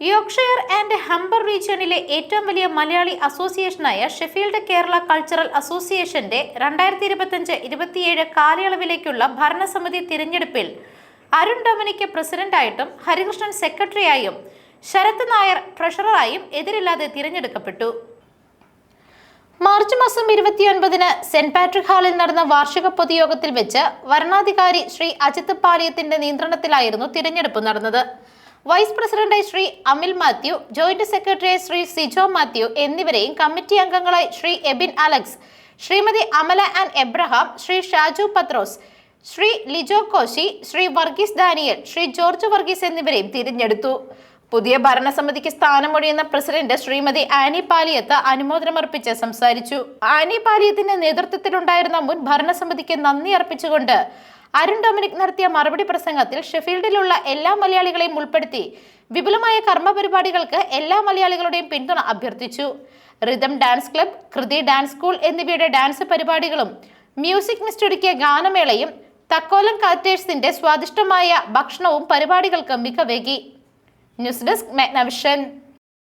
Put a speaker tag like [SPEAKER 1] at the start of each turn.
[SPEAKER 1] Yorkshire and Humber റീജിയണിലെ ഏറ്റവും വലിയ മലയാളി അസോസിയേഷനായ ഷെഫീൽഡ് കേരള കൾച്ചറൽ അസോസിയേഷന്റെ രണ്ടായിരത്തി ഇരുപത്തിയഞ്ച് ഇരുപത്തിയേഴ് കാലയളവിലേക്കുള്ള ഭരണസമിതി തിരഞ്ഞെടുപ്പിൽ അരുൺ ഡൊമിനിക്ക് പ്രസിഡന്റായിട്ടും ഹരികൃഷ്ണൻ സെക്രട്ടറിയായും ശരത് നായർ ട്രഷററായും എതിരില്ലാതെ തിരഞ്ഞെടുക്കപ്പെട്ടു. മാർച്ച് മാസം ഇരുപത്തിയൊൻപതിന് സെന്റ് പാട്രിക് ഹാളിൽ നടന്ന വാർഷിക പൊതുയോഗത്തിൽ വെച്ച് വരണാധികാരി ശ്രീ അജിത് പാലിയത്തിന്റെ നിയന്ത്രണത്തിലായിരുന്നു തിരഞ്ഞെടുപ്പ് നടന്നത്. വൈസ് പ്രസിഡന്റായി ശ്രീ അമിൽ മാത്യു ജോയിന്റ് സെക്രട്ടറിയായി ശ്രീ സിജോ മാത്യു എന്നിവരെയും കമ്മിറ്റി അംഗങ്ങളായി Shri Ebin Alex Shrimati Amala and Abraham Shri Shaju Pathrose Shri Lijo Koshy Shri Varghese Daniel Shri George Varghese എന്നിവരെയും തിരഞ്ഞെടുത്തു. പുതിയ ഭരണസമിതിക്ക് സ്ഥാനമൊഴിയുന്ന പ്രസിഡന്റ് ശ്രീമതി ആനി പാലിയത്ത് അനുമോദനമർപ്പിച്ച് സംസാരിച്ചു. ആനി പാലിയത്തിന്റെ നേതൃത്വത്തിലുണ്ടായിരുന്ന മുൻ ഭരണസമിതിക്ക് നന്ദി അർപ്പിച്ചുകൊണ്ട് അരുൺ ഡൊമിനിക് നടത്തിയ മറുപടി പ്രസംഗത്തിൽ ഷെഫീൽഡിലുള്ള എല്ലാ മലയാളികളെയും ഉൾപ്പെടുത്തി വിപുലമായ കർമ്മ പരിപാടികൾക്ക് എല്ലാ മലയാളികളുടെയും പിന്തുണ അഭ്യർത്ഥിച്ചു. Rhythm dance club Kriti dance school എന്നിവയുടെ ഡാൻസ് പരിപാടികളും മ്യൂസിക് മിസ്റ്റ് ഒരുക്കിയ ഗാനമേളയും തക്കോലം കാറ്റേഴ്സിന്റെ സ്വാദിഷ്ടമായ ഭക്ഷണവും പരിപാടികൾക്ക് മികവേകി. News desk Magnavision